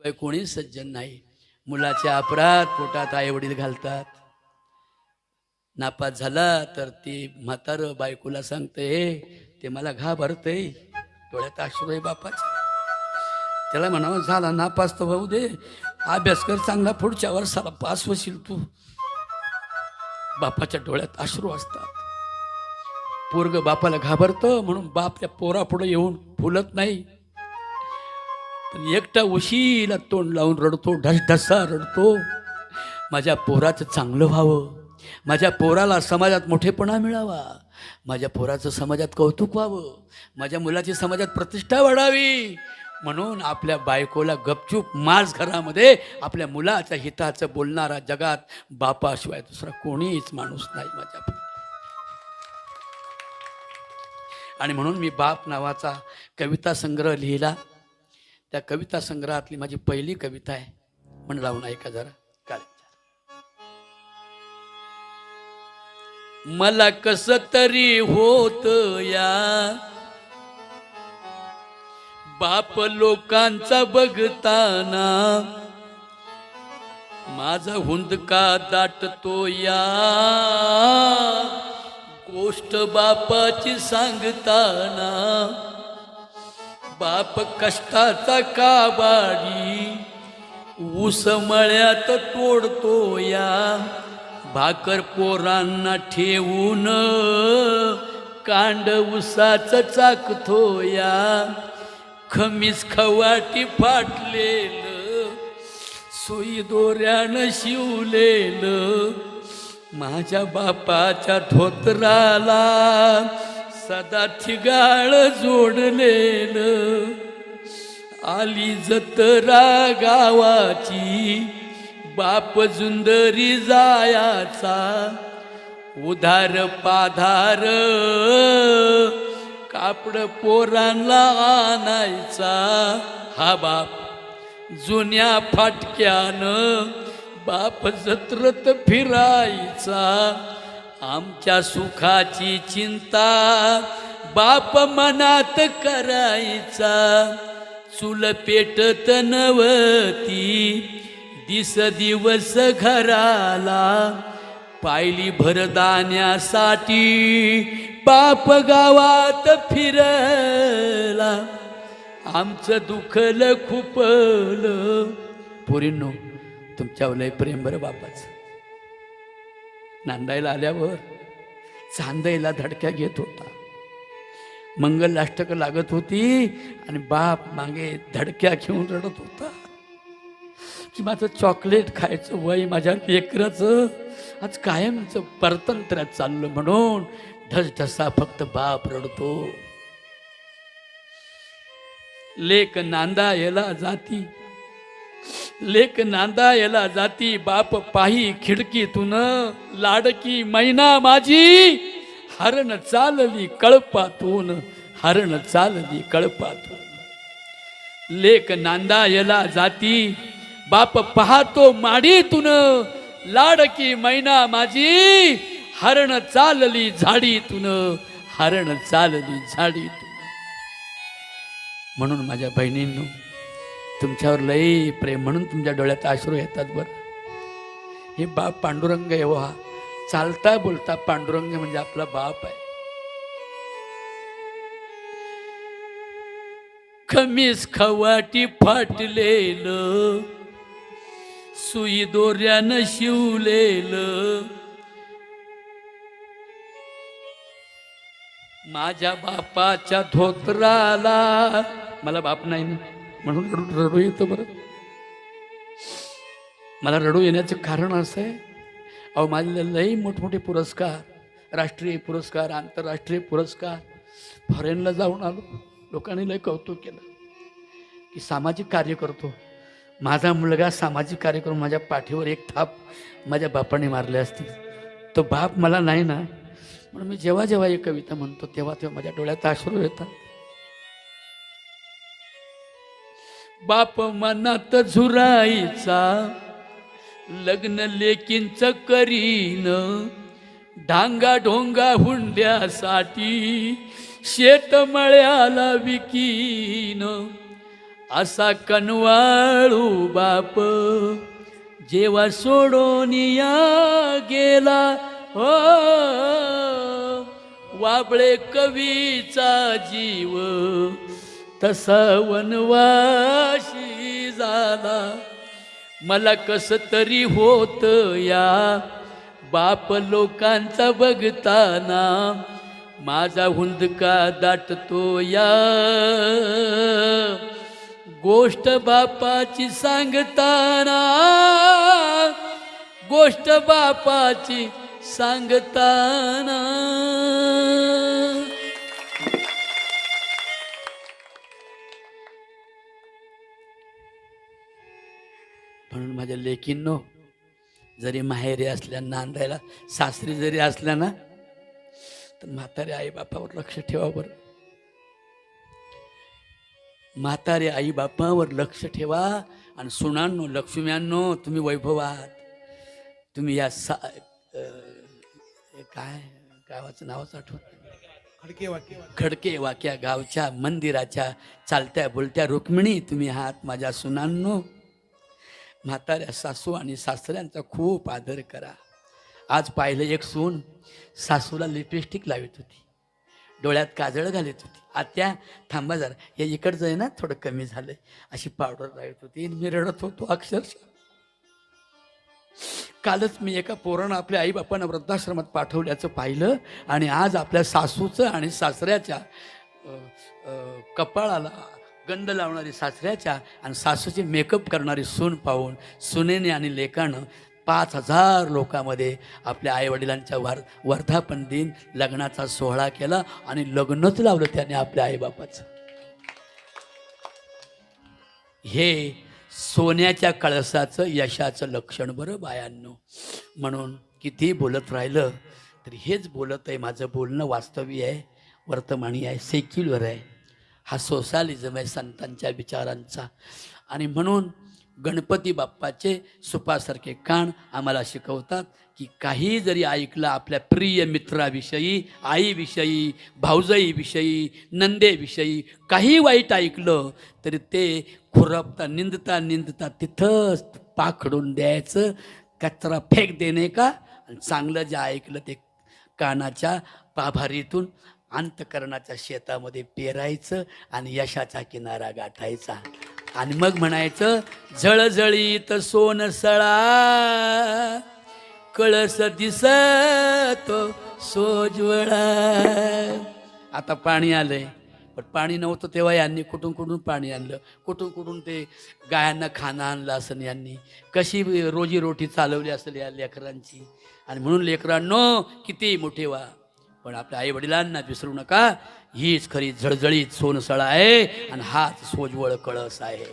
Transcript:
शिवाय कोणी सज्जन नाही. मुलाच्या अपराध पोटात आई वडील घालतात. नापास झाला तर ती म्हातारं बायकोला सांगते हे ते मला घाबरतंय. डोळ्यात आश्रय आहे त्याला म्हणावं झाला नापास तर भाऊ दे. अभ्यास कर चांगला पुढच्या वर्षाला पास होशील तू. बापाच्या डोळ्यात अश्रू असतात. पोरग बापाला घाबरतं म्हणून बाप त्या पोरापुढे येऊन फुलत नाही. पण एकटा उशीला तोंड लावून रडतो ढसढसा रडतो. माझ्या पोराचं चांगलं व्हावं. माझ्या पोराला समाजात मोठेपणा मिळावा. माझ्या पोराचं समाजात कौतुक व्हावं. माझ्या मुलाची समाजात प्रतिष्ठा वाढावी. म्हणून आपल्या बायकोला गपचूप माझ घरामध्ये आपल्या मुलाच्या हिताचं बोलणारा जगात बापाशिवाय दुसरा कोणीच माणूस नाही माझ्या आणि म्हणून मी बाप नावाचा कविता संग्रह लिहिला. त्या कविता संग्रहातली माझी पहिली कविता आहे. म्हण लावून ऐका जरा. काय मला कस तरी होत या. बाप लोकांचा बघताना माझा हुंदका दाटतो या. गोष्ट बापाची सांगताना बाप कष्टाचा काबाडी. ऊस मळ्यात तोडतो या भाकर पोरांना ठेवून कांड उसाच चाकतो या खमीस खवाटी फाटलेलं सुई दोऱ्यानं शिवलेलं. माझ्या बापाच्या धोत्राला सदा ठिगाळ जोडलेलं आली जतरा गावाची बाप जुंदरी जायाचा उधार पाधार कापड पोरांना आणायचा. हा बाप जुन्या फाटक्यानं बाप जत्रत फिरायचा. आमच्या सुखाची चिंता बाप मनात करायचा. चूल पेटत नवती दिस दिवस घराला पायली भरदाण्यासाठी बाप गावात फिरला. आमचं दुखलं खुपलं. पोरींनो तुमच्यावर लय प्रेम बरं बापाचं. नांदायला आल्यावर चांदायला धडक्या घेत होता. मंगल अष्टक लागत होती आणि बाप मागे धडक्या घेऊन रडत होता. की माझं चॉकलेट खायचं वय माझ्या लेकराचं आज कायमचं परतंत्र्यात चाललं म्हणून ढसढसा फक्त बाप रडतो. लेक नांदा याला जाती. लेक नांदा याला जाती बाप पाही खिडकीतून लाडकी मैना माझी. हरण चालली कळपातून हरण चालली कळपातून. लेक नांदा याला जाती बाप पाहतो माडीतून लाडकी मैना माझी. हरण चालली झाडीतून हरण चालली झाडीतून. म्हणून माझ्या बहिणींनो तुमच्यावर लई प्रेम म्हणून तुमच्या डोळ्यात आश्रू येतात बरं. हे बाप पांडुरंग आहे हो हा. चालता बोलता पांडुरंग म्हणजे आपला बाप आहे. खमीस खवाटी फाटलेलं सुई दोऱ्यानं शिवलेलं. माझ्या बापाच्या धोत्राला मला बाप नाही ना. म्हणून रडू रडू येतं बरं. मला रडू येण्याचं कारण असं आहे. अहो माझे लई मोठमोठे पुरस्कार राष्ट्रीय पुरस्कार आंतरराष्ट्रीय पुरस्कार फॉरेनला जाऊन आलो. लोकांनी लय कौतुक केलं. की सामाजिक कार्य करतो. माझा मुलगा सामाजिक कार्य करून माझ्या पाठीवर एक थाप माझ्या बापाने मारले असतील. तो बाप मला नाही ना. म्हणून मी जेव्हा जेव्हा एक कविता म्हणतो तेव्हा तेव्हा माझ्या डोळ्यात अश्रू येतात. बाप मनात झुरायचा लग्न लेकींच करीन ढांगा ढोंगा हुंड्यासाठी शेत मळ्याला विकीन. असा कनवाळू बाप जेव्हा सोडून या गेला हो वाबळे कवीचा जीव तसा वनवाशी झाला. मला कस तरी होत या. बाप लोकांचा बघताना माझा हुंदका दाटतो या. गोष्ट बापाची सांगताना गोष्ट बापाची सांगताना. माझ्या लेकींनो जरी माहेरी असल्या नांदायला सासरी जरी असल्या ना तर म्हातारे आई बापावर लक्ष ठेवा बरं. म्हातारे आई बापावर लक्ष ठेवा आणि सुनांनो लक्ष्म्यांनो तुम्ही वैभवात. तुम्ही या सा काय गावाचं नावच आठवत खडके वाक्य. खडके वाक्या गावच्या मंदिराच्या चालत्या बोलत्या रुक्मिणी तुम्ही आहात माझ्या सुनांनो. म्हाताऱ्या सासू आणि सासऱ्यांचा खूप आदर करा. आज पाहिलं एक सून सासूला लिपस्टिक लावित होती. डोळ्यात काजळ घालत होती. आत्या थांबा जरा. या इकडचं आहे ना थोडं कमी झालंय. अशी पावडर लावित होती. आणि मी रडत होतो अक्षरशः. कालच मी एका पोरानं आपल्या आई बापानं वृद्धाश्रमात पाठवल्याचं पाहिलं आणि आज आपल्या सासूचं आणि सासऱ्याच्या कपाळाला गंध लावणारी सासऱ्याच्या आणि सासूची मेकअप करणारी सून पाहून सुनेने आणि लेकानं पाच हजार लोकांमध्ये आपल्या आईवडिलांच्या वार वर्धापन दिन लग्नाचा सोहळा केला आणि लग्नच लावलं त्याने आपल्या आईबापाचं. हे सोन्याच्या कळसाचं यशाचं लक्षण बरं बायांनो. म्हणून किती बोलत राहिलं तरी हेच बोलत आहे माझं बोलणं वास्तवी आहे वर्तमानी आहे सेक्युलर आहे. हा सोशालिझम आहे संतांच्या विचारांचा. आणि म्हणून गणपती बाप्पाचे सुपासारखे कान आम्हाला शिकवतात की काही जरी ऐकलं आपल्या प्रिय मित्राविषयी आईविषयी भाऊजाईविषयी नंदेविषयी काही वाईट ऐकलं तरी ते खुरपता निंदता निंदता तिथंच पाखडून द्यायचं कचरा फेक देणे का? आणि चांगलं जे ऐकलं ते कानाच्या पाभारीतून अंतकरणाच्या शेतामध्ये पेरायचं आणि यशाचा किनारा गाठायचा. आणि मग म्हणायचं झळझळीत सोनसळा कळस दिसतो सोजवळा. आता पाणी आलंय. पण पाणी नव्हतं तेव्हा यांनी कुठून कुठून पाणी आणलं? कुठून कुठून ते गायांना खाणं आणलं असेल यांनी? कशी रोजीरोटी चालवली असेल या लेकरांची? आणि म्हणून लेकरांनो किती मोठे व्हा. पण आपल्या आई वडिलांना विसरू नका. हीच खरी झळझळीत सोनसळा आहे आणि हाच सोजवळ कळस आहे.